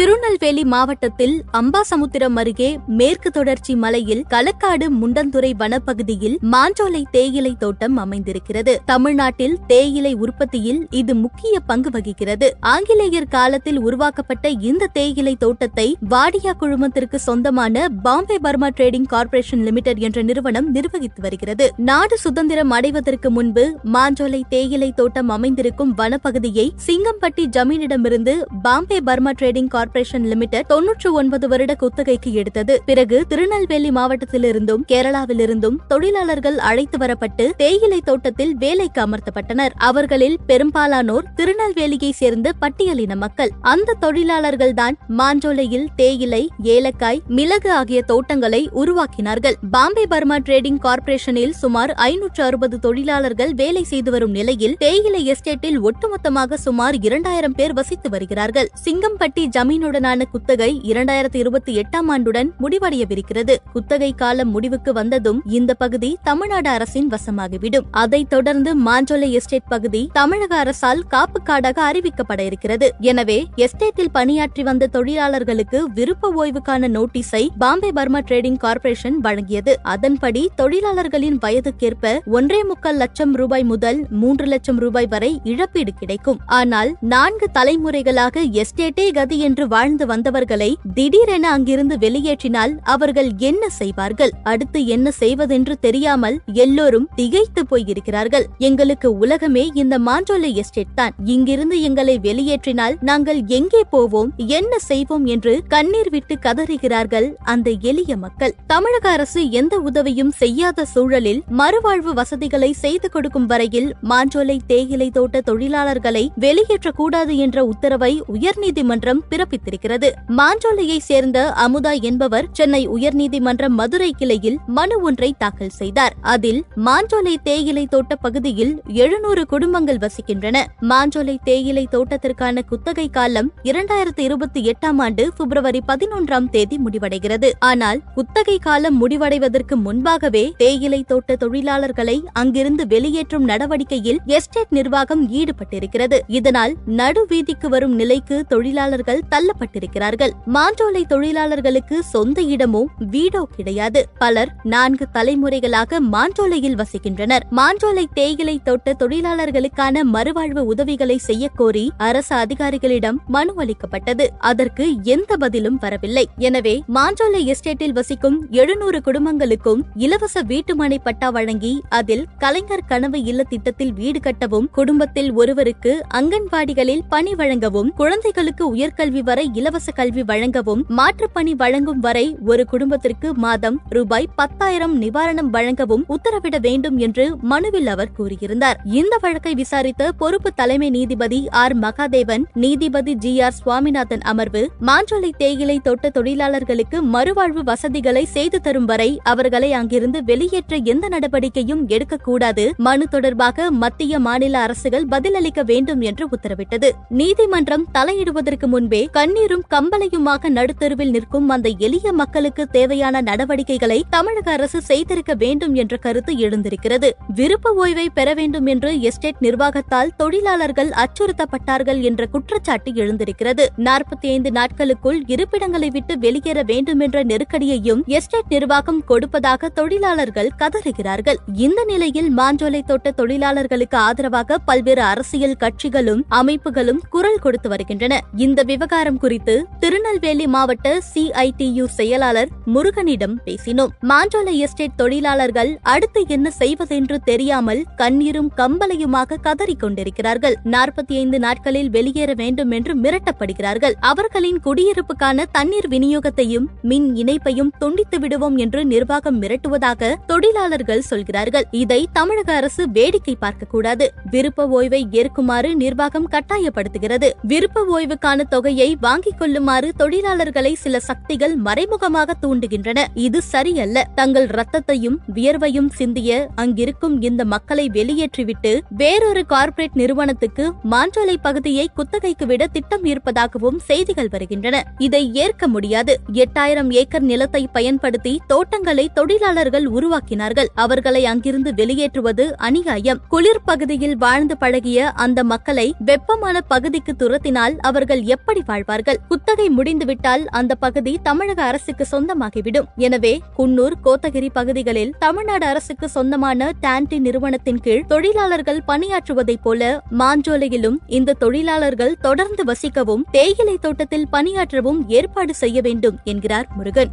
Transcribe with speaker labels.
Speaker 1: திருநெல்வேலி மாவட்டத்தில் அம்பாசமுத்திரம் அருகே மேற்கு தொடர்ச்சி மலையில் களக்காடு முண்டந்துறை வனப்பகுதியில் மாஞ்சோலை தேயிலை தோட்டம் அமைந்திருக்கிறது. தமிழ்நாட்டில் தேயிலை உற்பத்தியில் இது முக்கிய பங்கு வகிக்கிறது. ஆங்கிலேயர் காலத்தில் உருவாக்கப்பட்ட இந்த தேயிலை தோட்டத்தை வாடியா குழுமத்திற்கு சொந்தமான பாம்பே பர்மா ட்ரேடிங் கார்ப்பரேஷன் லிமிடெட் என்ற நிறுவனம் நிர்வகித்து வருகிறது. நாடு சுதந்திரம் அடைவதற்கு முன்பு மாஞ்சோலை தேயிலை தோட்டம் அமைந்திருக்கும் வனப்பகுதியை சிங்கம்பட்டி ஜமீனிடமிருந்து பாம்பே பர்மா ட்ரேடிங் கார்ப்பரேஷன் லிமிடெட் தொன்னூற்று ஒன்பது வருட குத்தகைக்கு எடுத்தது. பிறகு திருநெல்வேலி மாவட்டத்திலிருந்தும் கேரளாவிலிருந்தும் தொழிலாளர்கள் அழைத்து வரப்பட்டு தேயிலை தோட்டத்தில் வேலைக்கு அமர்த்தப்பட்டனர். அவர்களில் பெரும்பாலானோர் திருநெல்வேலியை சேர்ந்த பட்டியலின மக்கள். அந்த தொழிலாளர்கள் தான் மாஞ்சோலையில் தேயிலை ஏலக்காய் மிளகு ஆகிய தோட்டங்களை உருவாக்கினார்கள். பாம்பே பர்மா டிரேடிங் கார்ப்பரேஷனில் சுமார் ஐநூற்று அறுபது தொழிலாளர்கள் வேலை செய்து வரும் நிலையில் தேயிலை எஸ்டேட்டில் ஒட்டுமொத்தமாக சுமார் இரண்டாயிரம் பேர் வசித்து வருகிறார்கள். சிங்கம்பட்டி ஜமீன் ஜமீனுடனான குத்தகை இரண்டாயிரத்தி இருபத்தி எட்டாம் ஆண்டுடன் முடிவடையவிருக்கிறது. குத்தகை காலம் முடிவுக்கு வந்ததும் இந்த பகுதி தமிழ்நாடு அரசின் வசமாகிவிடும். அதைத் தொடர்ந்து மாஞ்சோலை எஸ்டேட் பகுதி தமிழக அரசால் காப்பு காடாக அறிவிக்கப்பட இருக்கிறது. எனவே எஸ்டேட்டில் பணியாற்றி வந்த தொழிலாளர்களுக்கு விருப்ப ஓய்வுக்கான நோட்டீஸை பாம்பே பர்மா ட்ரேடிங் கார்ப்பரேஷன் வழங்கியது. அதன்படி தொழிலாளர்களின் வயதுக்கேற்ப ஒன்றே முக்கால் லட்சம் ரூபாய் முதல் மூன்று லட்சம் ரூபாய் வரை இழப்பீடு கிடைக்கும். ஆனால் நான்கு தலைமுறைகளாக எஸ்டேட்டே கதி என்று வாழ்ந்து வந்தவர்களை திடீரென அங்கிருந்து வெளியேற்றினால் அவர்கள் என்ன செய்வார்கள்? அடுத்து என்ன செய்வதென்று தெரியாமல் எல்லோரும் திகைத்து போயிருக்கிறார்கள். எங்களுக்கு உலகமே இந்த மாஞ்சோலை எஸ்டேட் தான். இங்கிருந்து எங்களை வெளியேற்றினால் நாங்கள் எங்கே போவோம்? என்ன செய்வோம்? என்று கண்ணீர் விட்டு கதறுகிறார்கள் அந்த எளிய மக்கள். தமிழக அரசு எந்த உதவியும் செய்யாத சூழலில் மறுவாழ்வு வசதிகளை செய்து கொடுக்கும் வரையில் மாஞ்சோலை தேயிலை தோட்ட தொழிலாளர்களை வெளியேற்றக்கூடாது என்ற உத்தரவை உயர்நீதிமன்றம் கிடைத்திருக்கிறது மாஞ்சோலையை சேர்ந்த அமுதா என்பவர் சென்னை உயர்நீதிமன்ற மதுரை கிளையில் மனு ஒன்றை தாக்கல் செய்தார். அதில் மாஞ்சோலை தேயிலை தோட்ட பகுதியில் எழுநூறு குடும்பங்கள் வசிக்கின்றன. மாஞ்சோலை தேயிலை தோட்டத்திற்கான குத்தகை காலம் இரண்டாயிரத்தி இருபத்தி எட்டாம் ஆண்டு பிப்ரவரி பதினொன்றாம் தேதி முடிவடைகிறது. ஆனால் குத்தகை காலம் முடிவடைவதற்கு முன்பாகவே தேயிலை தோட்ட தொழிலாளர்களை அங்கிருந்து வெளியேற்றும் நடவடிக்கையில் எஸ்டேட் நிர்வாகம் ஈடுபட்டிருக்கிறது. இதனால் நடுவீதிக்கு வரும் நிலைக்கு தொழிலாளர்கள் தள்ளப்பட்டிருக்கிறார்கள். மாஞ்சோலை தொழிலாளர்களுக்கு சொந்த இடமோ வீடோ கிடையாது. பலர் நான்கு தலைமுறைகளாக மாஞ்சோலையில் வசிக்கின்றனர். மாஞ்சோலை தேயிலை தோட்ட தொழிலாளர்களுக்கான மறுவாழ்வு உதவிகளை செய்ய கோரி அரசு அதிகாரிகளிடம் மனு அளிக்கப்பட்டது. அதற்கு எந்த பதிலும் வரவில்லை. எனவே மாஞ்சோலை எஸ்டேட்டில் வசிக்கும் எழுநூறு குடும்பங்களுக்கும் இலவச வீட்டுமனை பட்டா வழங்கி அதில் கலைஞர் கனவு இல்ல திட்டத்தில் வீடு கட்டவும் குடும்பத்தில் ஒருவருக்கு அங்கன்வாடிகளில் பணி வழங்கவும் குழந்தைகளுக்கு உயர்கல்வி வரை இலவச கல்வி வழங்கவும் மாற்றுப்பணி வழங்கும் வரை ஒரு குடும்பத்திற்கு மாதம் ரூபாய் பத்தாயிரம் நிவாரணம் வழங்கவும் உத்தரவிட வேண்டும் என்று மனுவில் அவர் கூறியிருந்தார். இந்த வழக்கை விசாரித்த பொறுப்பு தலைமை நீதிபதி ஆர். மகாதேவன் நீதிபதி ஜி. ஆர். சுவாமிநாதன் அமர்வு மாஞ்சோலை தேயிலை தொட்ட தொழிலாளர்களுக்கு மறுவாழ்வு வசதிகளை செய்து தரும் வரை அவர்களை அங்கிருந்து வெளியேற்ற எந்த நடவடிக்கையும் எடுக்கக்கூடாது. மனு தொடர்பாக மத்திய மாநில அரசுகள் பதிலளிக்க வேண்டும் என்று உத்தரவிட்டது. நீதிமன்றம் தலையிடுவதற்கு முன்பே கண்ணீரும் கம்பளையுமாக நடுத்தருவில் நிற்கும் அந்த எளிய மக்களுக்கு தேவையான நடவடிக்கைகளை தமிழக அரசு செய்திருக்க வேண்டும் என்ற கருத்து எழுந்திருக்கிறது. விருப்ப ஓய்வை பெற வேண்டும் என்று எஸ்டேட் நிர்வாகத்தால் தொழிலாளர்கள் அச்சுறுத்தப்பட்டார்கள் என்ற குற்றச்சாட்டு எழுந்திருக்கிறது. நாற்பத்தி ஐந்து நாட்களுக்குள் இருப்பிடங்களை விட்டு வெளியேற வேண்டும் என்ற நெருக்கடியையும் எஸ்டேட் நிர்வாகம் கொடுப்பதாக தொழிலாளர்கள் கதறுகிறார்கள். இந்த நிலையில் மாஞ்சோலை தோட்ட தொழிலாளர்களுக்கு ஆதரவாக பல்வேறு அரசியல் கட்சிகளும் அமைப்புகளும் குரல் கொடுத்து வருகின்றன. இந்த விவகாரம் குறித்து திருநெல்வேலி மாவட்ட சிஐடியு செயலாளர் முருகனிடம் பேசினோம். மாஞ்சோலை எஸ்டேட் தொழிலாளர்கள் அடுத்து என்ன செய்வதென்று தெரியாமல் கண்ணீரும் கம்பலையுமாக கதறிக் கொண்டிருக்கிறார்கள் நாற்பத்தி ஐந்து நாட்களில் வெளியேற வேண்டும் என்று மிரட்டப்படுகிறார்கள். அவர்களின் குடியிருப்புக்கான தண்ணீர் விநியோகத்தையும் மின் இணைப்பையும் துண்டித்து விடுவோம் என்று நிர்வாகம் மிரட்டுவதாக தொழிலாளர்கள் சொல்கிறார்கள். இதை தமிழக அரசு வேடிக்கை பார்க்கக்கூடாது. விருப்ப ஓய்வை ஏற்குமாறு நிர்வாகம் கட்டாயப்படுத்துகிறது. விருப்ப ஓய்வுக்கான தொகையை வாங்கிக் கொள்ளுமாறு தொழிலாளர்களை சில சக்திகள் மறைமுகமாக தூண்டுகின்றன. இது சரியல்ல. தங்கள் ரத்தத்தையும் வியர்வையும் சிந்திய அங்கிருக்கும் இந்த மக்களை வெளியேற்றிவிட்டு வேறொரு கார்ப்பரேட் நிறுவனத்துக்கு மாஞ்சோலை பகுதியை குத்தகைக்கு விட திட்டம் இருப்பதாகவும் செய்திகள் வருகின்றன. இதை ஏற்க முடியாது. எட்டாயிரம் ஏக்கர் நிலத்தை பயன்படுத்தி தோட்டங்களை தொழிலாளர்கள் உருவாக்கினார்கள். அவர்களை அங்கிருந்து வெளியேற்றுவது அநியாயம். குளிர் பகுதியில் வாழ்ந்து பழகிய அந்த மக்களை வெப்பமான பகுதிக்கு துரத்தினால் அவர்கள் எப்படி வாழ்வார்கள்? கொள்வார்கள் குத்தகை முடிந்துவிட்டால் அந்த பகுதி தமிழக அரசுக்கு சொந்தமாகிவிடும். எனவே குன்னூர் கோத்தகிரி பகுதிகளில் தமிழ்நாடு அரசுக்கு சொந்தமான டான்டி நிறுவனத்தின் கீழ் தொழிலாளர்கள் பணியாற்றுவதைப் போல மாஞ்சோலையிலும் இந்த தொழிலாளர்கள் தொடர்ந்து வசிக்கவும் தேயிலை தோட்டத்தில் பணியாற்றவும் ஏற்பாடு செய்ய வேண்டும் என்கிறார் முருகன்.